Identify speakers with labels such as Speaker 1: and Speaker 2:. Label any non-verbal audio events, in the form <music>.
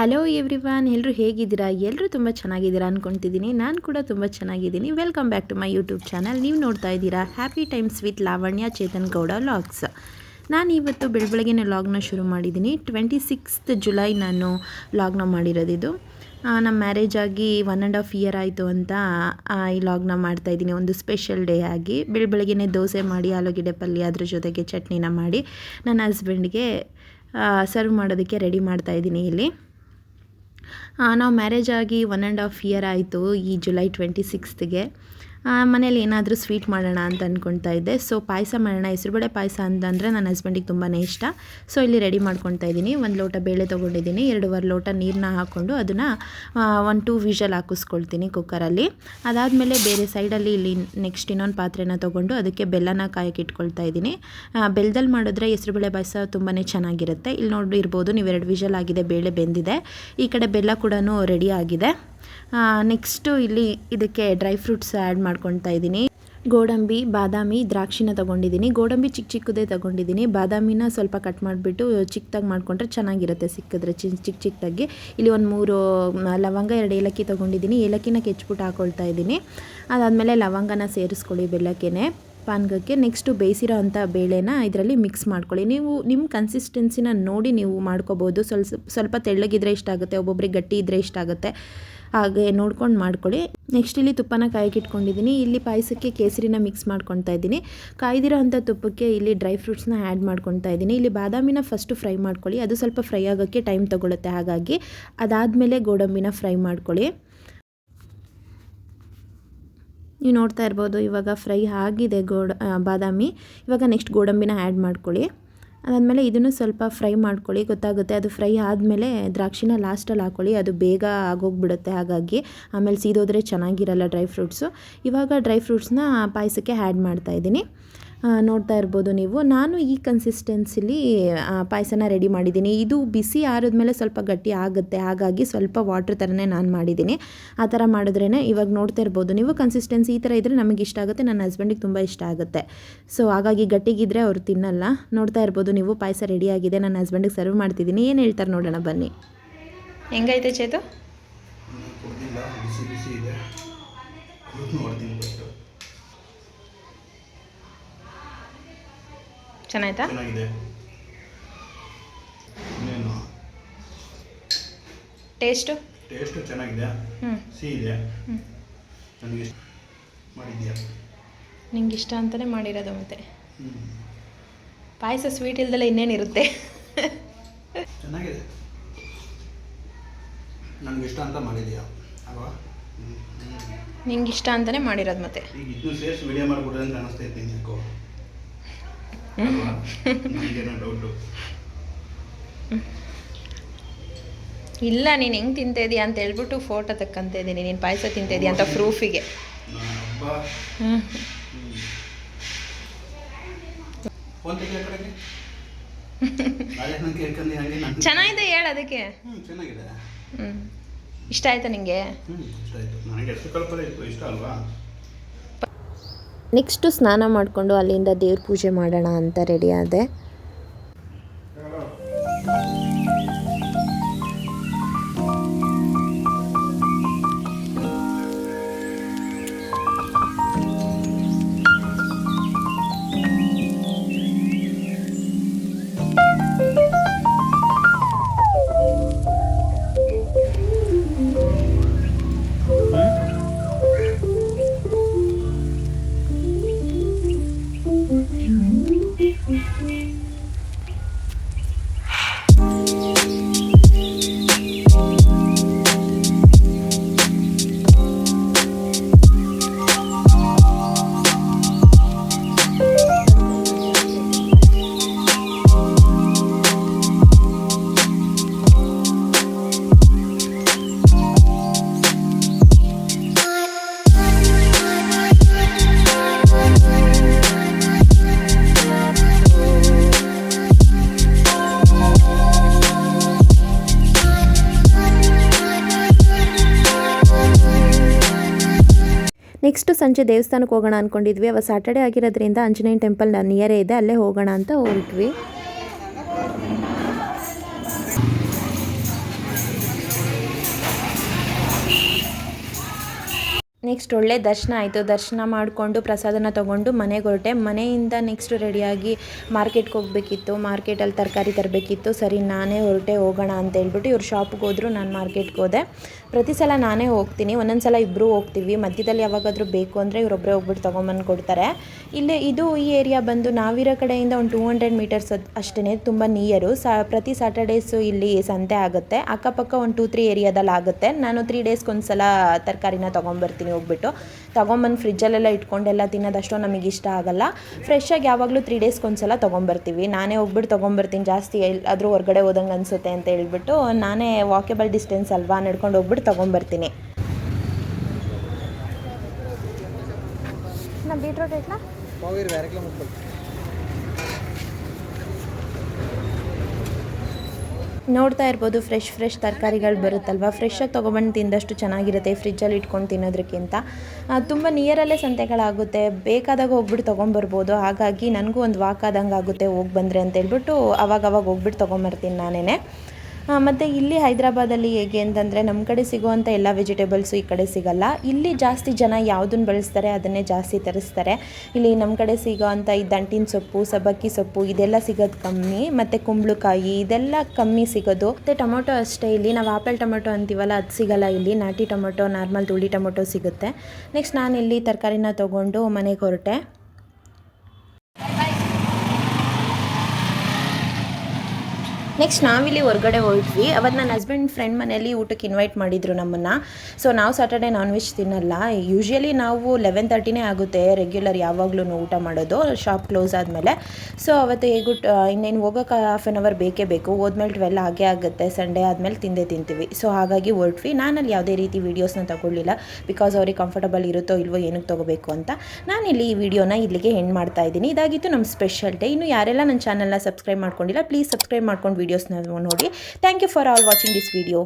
Speaker 1: Hello everyone ಎಲ್ಲರೂ ಹೇಗಿದ್ದೀರಾ? ಎಲ್ಲರೂ ತುಂಬ ಚೆನ್ನಾಗಿದ್ದೀರಾ ಅಂದ್ಕೊತಿದ್ದೀನಿ ನಾನು ಕೂಡ ತುಂಬ ಚೆನ್ನಾಗಿದ್ದೀನಿ. Welcome back to my YouTube channel ನೀವು ನೋಡ್ತಾ ಇದ್ದೀರಾ happy times with Lavanya Chetan Gowda vlogs ನಾನು ಇವತ್ತು ಬೆಳಬೆಳಗ್ಗೆನೇ ಲಾಗ್ನ ಶುರು ಮಾಡಿದ್ದೀನಿ. ಟ್ವೆಂಟಿ ಸಿಕ್ಸ್ತ್ ಜುಲೈ ನಾನು ಲಾಗ್ನ ಮಾಡಿರೋದಿದು. ನಮ್ಮ ಮ್ಯಾರೇಜ್ ಆಗಿ ಒನ್ ಆ್ಯಂಡ್ ಹಾಫ್ ಇಯರ್ ಆಯಿತು ಅಂತ ಈ ಲಾಗ್ನ ಮಾಡ್ತಾಯಿದ್ದೀನಿ ಒಂದು ಸ್ಪೆಷಲ್ ಡೇ ಆಗಿ. ಬೆಳಬೆಳಗ್ಗೆನೇ ದೋಸೆ ಮಾಡಿ, ಆಲೂಗೆಡ್ಡೆ ಪಲ್ಯ ಅದ್ರ ಜೊತೆಗೆ ಚಟ್ನಿನ ಮಾಡಿ, ನನ್ನ ಹಸ್ಬೆಂಡ್ಗೆ ಸರ್ವ್ ಮಾಡೋದಕ್ಕೆ ರೆಡಿ ಮಾಡ್ತಾಯಿದ್ದೀನಿ ಇಲ್ಲಿ. ನಾವು ಮ್ಯಾರೇಜ್ ಆಗಿ ಒನ್ ಆ್ಯಂಡ್ ಹಾಫ್ ಇಯರ್ ಆಯಿತು ಈ ಜುಲೈ ಟ್ವೆಂಟಿ ಸಿಕ್ಸ್ತ್ಗೆ ಮನೇಲಿ ಏನಾದರೂ ಸ್ವೀಟ್ ಮಾಡೋಣ ಅಂತ ಅಂದ್ಕೊಳ್ತಾ ಇದ್ದೆ. ಸೊ ಪಾಯಸ ಮಾಡೋಣ, ಹೆಸರುಬೇಳೆ ಪಾಯಸ ಅಂತಂದರೆ ನನ್ನ ಹಸ್ಬೆಂಡಿಗೆ ತುಂಬಾ ಇಷ್ಟ. ಸೊ ಇಲ್ಲಿ ರೆಡಿ ಮಾಡ್ಕೊಳ್ತಾ ಇದ್ದೀನಿ. ಒಂದು ಲೋಟ ಬೇಳೆ ತೊಗೊಂಡಿದ್ದೀನಿ. ಎರಡೂವರೆ ಲೋಟ ನೀರನ್ನ ಹಾಕ್ಕೊಂಡು ಅದನ್ನು ಒಂದು ಟೂ ವಿಷಲ್ ಹಾಕಿಸ್ಕೊಳ್ತೀನಿ ಕುಕ್ಕರಲ್ಲಿ ಅದಾದಮೇಲೆ ಬೇರೆ ಸೈಡಲ್ಲಿ ಇಲ್ಲಿ ನೆಕ್ಸ್ಟ್ ಇನ್ನೊಂದು ಪಾತ್ರೆನ ತೊಗೊಂಡು ಅದಕ್ಕೆ ಬೆಲ್ಲನ ಕಾಯಕ್ಕೆ ಇಟ್ಕೊಳ್ತಾ ಇದ್ದೀನಿ. ಬೆಲ್ಲದಲ್ಲಿ ಮಾಡಿದ್ರೆ ಹೆಸರುಬೇಳೆ ಪಾಯಸ ತುಂಬಾ ಚೆನ್ನಾಗಿರುತ್ತೆ. ಇಲ್ಲಿ ನೋಡಿರ್ಬೋದು ನೀವು ಎರಡು ವಿಷಲ್ ಆಗಿದೆ, ಬೇಳೆ ಬೆಂದಿದೆ. ಈ ಕಡೆ ಬೆಲ್ಲ ಕೂಡ ರೆಡಿ ಆಗಿದೆ. ನೆಕ್ಸ್ಟು ಇಲ್ಲಿ ಇದಕ್ಕೆ ಡ್ರೈ ಫ್ರೂಟ್ಸ್ ಆ್ಯಡ್ ಮಾಡ್ಕೊಳ್ತಾ ಇದ್ದೀನಿ. ಗೋಡಂಬಿ, ಬಾದಾಮಿ, ದ್ರಾಕ್ಷಿನ ತೊಗೊಂಡಿದ್ದೀನಿ. ಗೋಡಂಬಿ ಚಿಕ್ಕ ಚಿಕ್ಕದೇ ತೊಗೊಂಡಿದ್ದೀನಿ. ಬಾದಾಮಿನ ಸ್ವಲ್ಪ ಕಟ್ ಮಾಡಿಬಿಟ್ಟು ಚಿಕ್ಕದಾಗಿ ಮಾಡಿಕೊಂಡ್ರೆ ಚೆನ್ನಾಗಿರುತ್ತೆ ಸಿಕ್ಕಿದ್ರೆ ಚಿ ಚಿಕ್ಕ ಚಿಕ್ಕದಾಗಿ ಇಲ್ಲಿ ಒಂದು ಮೂರು ಲವಂಗ ಎರಡು ಏಲಕ್ಕಿ ತೊಗೊಂಡಿದ್ದೀನಿ. ಏಲಕ್ಕಿನ ಕೆಚ್ಬಿಟ್ಟು ಹಾಕೊಳ್ತಾ ಇದ್ದೀನಿ. ಅದಾದಮೇಲೆ ಲವಂಗನ ಸೇರಿಸ್ಕೊಳ್ಳಿ ಬೆಲ್ಲಕ್ಕೇ ಪಾನ್ಗಕ್ಕೆ ನೆಕ್ಸ್ಟು ಬೇಯಿಸಿರೋ ಅಂಥ ಬೇಳೆನ ಇದರಲ್ಲಿ ಮಿಕ್ಸ್ ಮಾಡ್ಕೊಳ್ಳಿ. ನೀವು ನಿಮ್ಮ ಕನ್ಸಿಸ್ಟೆನ್ಸಿನ ನೋಡಿ ನೀವು ಮಾಡ್ಕೋಬೋದು. ಸ್ವಲ್ಪ ಸ್ವಲ್ಪ ತೆಳ್ಳಗಿದ್ರೆ ಇಷ್ಟ ಆಗುತ್ತೆ, ಒಬ್ಬೊಬ್ರಿಗೆ ಗಟ್ಟಿ ಇದ್ದರೆ ಇಷ್ಟ ಆಗುತ್ತೆ. ಹಾಗೆ ನೋಡ್ಕೊಂಡು ಮಾಡ್ಕೊಳ್ಳಿ. ನೆಕ್ಸ್ಟ್ ಇಲ್ಲಿ ತುಪ್ಪನ ಕಾಯಕ್ಕೆ ಇಟ್ಕೊಂಡಿದ್ದೀನಿ. ಇಲ್ಲಿ ಪಾಯಸಕ್ಕೆ ಕೇಸರಿನ ಮಿಕ್ಸ್ ಮಾಡ್ಕೊತಾ ಇದ್ದೀನಿ. ಕಾಯ್ದಿರೋ ಅಂಥ ತುಪ್ಪಕ್ಕೆ ಇಲ್ಲಿ ಡ್ರೈ ಫ್ರೂಟ್ಸ್ನ ಆ್ಯಡ್ ಮಾಡ್ಕೊತಾ ಇದ್ದೀನಿ. ಇಲ್ಲಿ ಬಾದಾಮಿನ ಫಸ್ಟು ಫ್ರೈ ಮಾಡ್ಕೊಳ್ಳಿ. ಅದು ಸ್ವಲ್ಪ ಫ್ರೈ ಆಗೋಕ್ಕೆ ಟೈಮ್ ತೊಗೊಳುತ್ತೆ. ಹಾಗಾಗಿ ಅದಾದಮೇಲೆ ಗೋಡಂಬಿನ ಫ್ರೈ ಮಾಡ್ಕೊಳ್ಳಿ. ನೀವು ನೋಡ್ತಾ ಇರ್ಬೋದು ಇವಾಗ ಫ್ರೈ ಆಗಿದೆ ಗೋಡ ಬಾದಾಮಿ. ಇವಾಗ ನೆಕ್ಸ್ಟ್ ಗೋಡಂಬಿನ ಆ್ಯಡ್ ಮಾಡ್ಕೊಳ್ಳಿ. ಅದಾದಮೇಲೆ ಇದನ್ನು ಸ್ವಲ್ಪ ಫ್ರೈ ಮಾಡ್ಕೊಳ್ಳಿ ಗೊತ್ತಾಗುತ್ತೆ. ಅದು ಫ್ರೈ ಆದಮೇಲೆ ದ್ರಾಕ್ಷಿನ ಲಾಸ್ಟಲ್ಲಿ ಹಾಕ್ಕೊಳ್ಳಿ ಅದು ಬೇಗ ಆಗೋಗ್ಬಿಡುತ್ತೆ ಹಾಗಾಗಿ. ಆಮೇಲೆ ಸೀದೋದ್ರೆ ಚೆನ್ನಾಗಿರಲ್ಲ ಡ್ರೈ ಫ್ರೂಟ್ಸು. ಇವಾಗ ಡ್ರೈ ಫ್ರೂಟ್ಸ್ನ ಪಾಯಸಕ್ಕೆ ಆ್ಯಡ್ ಮಾಡ್ತಾ ಇದ್ದೀನಿ. ಆ, ನೋಡ್ತಾ ಇರ್ಬೋದು ನೀವು. ನಾನು ಈ ಕನ್ಸಿಸ್ಟೆನ್ಸಿಲಿ ಪಾಯಸನ ರೆಡಿ ಮಾಡಿದ್ದೀನಿ. ಇದು ಬಿಸಿ ಆರಿದ್ಮೇಲೆ ಸ್ವಲ್ಪ ಗಟ್ಟಿ ಆಗುತ್ತೆ. ಹಾಗಾಗಿ ಸ್ವಲ್ಪ ವಾಟ್ರ್ ಥರನೇ ನಾನು ಮಾಡಿದ್ದೀನಿ. ಆ ಥರ ಮಾಡಿದ್ರೇ ಇವಾಗ ನೋಡ್ತಾ ಇರ್ಬೋದು. ನೀವು ಕನ್ಸಿಸ್ಟೆನ್ಸಿ ಈ ಥರ ಇದ್ದರೆ ನಮಗೆ ಇಷ್ಟ ಆಗುತ್ತೆ. ನನ್ನ ಹಸ್ಬೆಂಡಿಗೆ ತುಂಬ ಇಷ್ಟ ಆಗುತ್ತೆ. ಸೊ ಹಾಗಾಗಿ ಗಟ್ಟಿಗಿದ್ರೆ ಅವ್ರು ತಿನ್ನಲ್ಲ. ನೋಡ್ತಾ ಇರ್ಬೋದು ನೀವು ಪಾಯಸ ರೆಡಿಯಾಗಿದೆ ನನ್ನ ಹಸ್ಬೆಂಡಿಗೆ ಸರ್ವ್ ಮಾಡ್ತಿದ್ದೀನಿ. ಏನು ಹೇಳ್ತಾರೆ ನೋಡೋಣ ಬನ್ನಿ. ಹೆಂಗೈತೆ ಚೇತು? ಚೆನ್ನಾಯ್ತಾ?
Speaker 2: ಚೆನ್ನಾಗಿದೆ. ಇನ್ನೇನು?
Speaker 1: ಟೇಸ್ಟು?
Speaker 2: ಟೇಸ್ಟು ಚೆನ್ನಾಗಿದೆ.
Speaker 1: ಹ್ಞೂ
Speaker 2: ಸಿಹಿ ಇದೆ. ನನಗೆ ಇಷ್ಟ. ಮಾಡಿದ್ಯಾ?
Speaker 1: ನಿಂಗೆ ಇಷ್ಟ ಅಂತಲೇ ಮಾಡಿರೋದು ಮತ್ತೆ.
Speaker 2: ಹ್ಞೂ
Speaker 1: ಪಾಯಸ ಸ್ವೀಟ್ ಇಲ್ದಲ್ಲ ಇನ್ನೇನಿರುತ್ತೆ?
Speaker 2: ಚೆನ್ನಾಗಿದೆ. ನನಗೆ ಇಷ್ಟ ಅಂತ ಮಾಡಿದ್ಯಾ? ಅಲ್ವಾ? ಹ್ಞೂ
Speaker 1: ನಿಂಗೆ ಇಷ್ಟ ಅಂತಲೇ ಮಾಡಿರೋದು ಮತ್ತೆ.
Speaker 2: ಈಗ ಇದನ್ನು ಸೇರಿಸಿ ವಿಡಿಯೋ ಮಾಡಿಬಿಡ್ರೆ ಅಂತ ಅನಿಸ್ತಾ ಇದ್ದೀನಿ <laughs>
Speaker 1: ಇಲ್ಲ ನೀನು ಹೆಂಗೆ ಇದೀಯ ಅಂತ ಹೇಳ್ಬಿಟ್ಟು ಫೋಟೋ ತಕ್ಕಂತ ಇದ್ದೀನಿ ನೀನು ಪಾಯಸ ತಿಂತಿದ್ಯಾ ಅಂತ ಪ್ರೂಫಿಗೆ ಚೆನ್ನಾಗಿದೆ ಹೇಳ ಅದಕ್ಕೆ. ಇಷ್ಟ ಆಯ್ತಾ ನಿಂಗೆ?
Speaker 2: ಇಷ್ಟ ಆಯ್ತು. ನನಗೆ ಎಷ್ಟು ಕಲ್ಪನೆ ಇತ್ತು ಇಷ್ಟ ಅಲ್ವಾ?
Speaker 1: ನೆಕ್ಸ್ಟು ಸ್ನಾನ ಮಾಡಿಕೊಂಡು ಅಲ್ಲಿಂದ ದೇವ್ರ ಪೂಜೆ ಮಾಡೋಣ ಅಂತ ರೆಡಿ ಆದೆ. ನೆಕ್ಸ್ಟ್ ಸಂಜೆ ದೇವಸ್ಥಾನಕ್ಕೆ ಹೋಗೋಣ ಅಂದ್ಕೊಂಡಿದ್ವಿ ಅವ ಸ್ಯಾಟರ್ಡೆ ಆಗಿರೋದ್ರಿಂದ ಆಂಜನೇಯನ ಟೆಂಪಲ್ ನಿಯರೇ ಇದೆ. ಅಲ್ಲೇ ಹೋಗೋಣ ಅಂತ ಹೊರಟ್ವಿ ನೆಕ್ಸ್ಟ್ ಒಳ್ಳೆ ದರ್ಶನ ಆಯಿತು. ದರ್ಶನ ಮಾಡಿಕೊಂಡು ಪ್ರಸಾದನ ತೊಗೊಂಡು ಮನೆಗೆ ಹೊರಟೆ. ಮನೆಯಿಂದ ನೆಕ್ಸ್ಟ್ ರೆಡಿಯಾಗಿ ಮಾರ್ಕೆಟ್ಗೆ ಹೋಗಬೇಕಿತ್ತು. ಮಾರ್ಕೆಟಲ್ಲಿ ತರಕಾರಿ ತರಬೇಕಿತ್ತು. ಸರಿ, ನಾನೇ ಹೊರಟೆ, ಹೋಗೋಣ ಅಂತ ಹೇಳ್ಬಿಟ್ಟು ಇವ್ರ ಶಾಪ್ಗೆ ಹೋದ್ರು. ನಾನು ಮಾರ್ಕೆಟ್ಗೆ ಹೋದೆ. ಪ್ರತಿ ಸಲ ನಾನೇ ಹೋಗ್ತೀನಿ. ಒಂದೊಂದು ಸಲ ಇಬ್ಬರು ಹೋಗ್ತೀವಿ. ಮಧ್ಯದಲ್ಲಿ ಯಾವಾಗಾದರೂ ಬೇಕು ಅಂದರೆ ಇವರೊಬ್ಬರೇ ಹೋಗ್ಬಿಟ್ಟು ತೊಗೊಂಬಂದು ಕೊಡ್ತಾರೆ. ಇಲ್ಲಿ ಇದು ಈ ಏರಿಯಾ ಬಂದು ನಾವಿರೋ ಕಡೆಯಿಂದ ಒಂದು ಟೂ ಹಂಡ್ರೆಡ್ ಮೀಟರ್ಸ್ ಅಷ್ಟೇ ತುಂಬ ನಿಯರು ಸಾ, ಪ್ರತಿ ಸ್ಯಾಟರ್ಡೇಸು ಇಲ್ಲಿ ಸಂತೆ ಆಗುತ್ತೆ. ಅಕ್ಕಪಕ್ಕ ಒಂದು ಟೂ ತ್ರೀ ಏರಿಯಾದಲ್ಲಿ ಆಗುತ್ತೆ. ನಾನು ತ್ರೀ ಡೇಸ್ಗೆ ಒಂದು ಸಲ ತರಕಾರಿನ ತೊಗೊಂಬರ್ತೀನಿ ಹೋಗ್ಬಿಟ್ಟು ತೊಗೊಂಬಂದು ಫ್ರಿಜ್ಜಲ್ಲೆಲ್ಲ ಇಟ್ಕೊಂಡೆಲ್ಲ ತಿನ್ನೋದಷ್ಟು ನಮಗೆ ಇಷ್ಟ ಆಗಲ್ಲ. ಫ್ರೆಶ್ಶಾಗಿ ಯಾವಾಗಲೂ ತ್ರೀ ಡೇಸ್ಗೆ ಒಂದ್ಸಲ ತೊಗೊಂಬರ್ತೀವಿ. ನಾನೇ ಹೋಗ್ಬಿಟ್ಟು ತೊಗೊಂಬರ್ತೀನಿ. ಜಾಸ್ತಿ ಆದರೂ ಹೊರಗಡೆ ಹೋದಂಗೆ ಅನಿಸುತ್ತೆ ಅಂತ ಹೇಳ್ಬಿಟ್ಟು ನಾನೇ ವಾಕೇಬಲ್ ಡಿಸ್ಟೆನ್ಸ್ ಅಲ್ವಾ ನಡ್ಕೊಂಡು ಹೋಗ್ಬಿಟ್ಟು ತೊಗೊಂಬರ್ತೀನಿ. ನಾ ಬೀಟ್ರೋಟ್ ನೋಡ್ತಾ ಇರ್ಬೋದು ಫ್ರೆಶ್ ಫ್ರೆಶ್ ತರಕಾರಿಗಳು ಬರುತ್ತಲ್ವ? ಫ್ರೆಶ್ಶಾಗಿ ತೊಗೊಬಂದು ತಿಂದಷ್ಟು ಚೆನ್ನಾಗಿರುತ್ತೆ ಫ್ರಿಜ್ಜಲ್ಲಿ ಇಟ್ಕೊಂಡು ತಿನ್ನೋದಕ್ಕಿಂತ ತುಂಬ ನಿಯರಲ್ಲೇ ಸಂತೆಗಳಾಗುತ್ತೆ. ಬೇಕಾದಾಗ ಹೋಗ್ಬಿಟ್ಟು ತೊಗೊಂಬರ್ಬೋದು. ಹಾಗಾಗಿ ನನಗೂ ಒಂದು ವಾಕ್ ಆದಂಗೆ ಆಗುತ್ತೆ ಹೋಗಿ ಬಂದರೆ ಅಂತೇಳ್ಬಿಟ್ಟು ಅವಾಗವಾಗ ಅವಾಗ ಅವಾಗ ಹೋಗ್ಬಿಟ್ಟು ತೊಗೊಂಬರ್ತೀನಿ ನಾನೇ ಮತ್ತು ಇಲ್ಲಿ ಹೈದ್ರಾಬಾದಲ್ಲಿ ಹೇಗೆ ಅಂತಂದರೆ ನಮ್ಮ ಕಡೆ ಸಿಗುವಂಥ ಎಲ್ಲ ವೆಜಿಟೇಬಲ್ಸು ಈ ಕಡೆ ಸಿಗಲ್ಲ. ಇಲ್ಲಿ ಜಾಸ್ತಿ ಜನ ಯಾವುದನ್ನು ಬಳಸ್ತಾರೆ ಅದನ್ನೇ ಜಾಸ್ತಿ ತರಿಸ್ತಾರೆ. ಇಲ್ಲಿ ನಮ್ಮ ಕಡೆ ಸಿಗೋವಂಥ ಈ ದಂಟಿನ ಸೊಪ್ಪು, ಸಬ್ಬಕ್ಕಿ ಸೊಪ್ಪು ಇದೆಲ್ಲ ಸಿಗೋದು ಕಮ್ಮಿ, ಮತ್ತು ಕುಂಬಳಕಾಯಿ ಇದೆಲ್ಲ ಕಮ್ಮಿ ಸಿಗೋದು. ಮತ್ತು ಟೊಮೊಟೊ ಅಷ್ಟೇ, ಇಲ್ಲಿ ನಾವು ಆಪಲ್ ಟೊಮೊಟೊ ಅಂತೀವಲ್ಲ, ಅದು ಸಿಗಲ್ಲ ಇಲ್ಲಿ. ನಾಟಿ ಟೊಮೊಟೊ, ನಾರ್ಮಲ್ ತುಳಿ ಟೊಮೊಟೊ ಸಿಗುತ್ತೆ. ನೆಕ್ಸ್ಟ್ ನಾನು ಇಲ್ಲಿ ತರಕಾರಿನ ತೊಗೊಂಡು ಮನೆಗೆ ಹೊರಟೆ. ನೆಕ್ಸ್ಟ್ ನಾವಿಲ್ಲಿ ಹೊರಗಡೆ ಹೊರಟ್ವಿ. ಅವತ್ತು ನನ್ನ ಹಸ್ಬೆಂಡ್ ಫ್ರೆಂಡ್ ಮನೆಯಲ್ಲಿ ಊಟಕ್ಕೆ ಇನ್ವೈಟ್ ಮಾಡಿದ್ರು ನಮ್ಮನ್ನು. ಸೊ ನಾವು ಸಾಟರ್ಡೆ ನಾನ್ ವೆಜ್ ತಿನ್ನಲ್ಲ. ಯೂಶ್ವಲಿ ನಾವು ಲೆವೆನ್ ತರ್ಟಿನೇ ಆಗುತ್ತೆ ರೆಗ್ಯುಲರ್ ಯಾವಾಗಲೂ ಊಟ ಮಾಡೋದು. ಶಾಪ್ ಕ್ಲೋಸ್ ಆದಮೇಲೆ. ಸೊ ಅವತ್ತು ಹೇಗೂ ಇನ್ನೇನು ಹೋಗೋಕೆ ಹಾಫ್ ಆನ್ ಅವರ್ ಬೇಕೇ ಬೇಕು. ಹೋದ್ಮೇಲೆ ಟ್ವೆಲ್ ಹಾಗೆ ಆಗುತ್ತೆ. ಸಂಡೇ ಆದಮೇಲೆ ತಿಂದೇ ತಿಂತೀವಿ. ಸೊ ಹಾಗಾಗಿ ಹೊರಟ್ವಿ. ನಾನಲ್ಲಿ ಯಾವುದೇ ರೀತಿ ವೀಡಿಯೋಸ್ನ ತಗೊಳ್ಳಿಲ್ಲ. ಬಿಕಾಸ್ ಅವ್ರಿಗೆ ಕಂಫರ್ಟಬಲ್ ಇರುತ್ತೋ ಇಲ್ವೋ ಏನಕ್ಕೆ ತೊಗೋಬೇಕು ಅಂತ. ನಾನಿಲ್ಲಿ ಈ ವಿಡಿಯೋನ ಇಲ್ಲಿಗೆ ಹೆಣ್ಣು ಮಾಡ್ತಾ ಇದ್ದೀನಿ. ಇದಾಗಿತ್ತು ನಮ್ಮ ಸ್ಪೆಷಲ್ ಡೇ ಇನ್ನು ಯಾರೆಲ್ಲ ನನ್ನ ಚಾನಲ್ನ ಸಬ್ಸ್ಕ್ರೈಬ್ ಮಾಡ್ಕೊಂಡಿಲ್ಲ ಪ್ಲೀಸ್ ಸಬ್ಸ್ಕ್ರೈಬ್ ಮಾಡ್ಕೊಂಡು ವೀಡಿಯೋಸ್ನ ನೋಡಿ. Thank you for all watching this video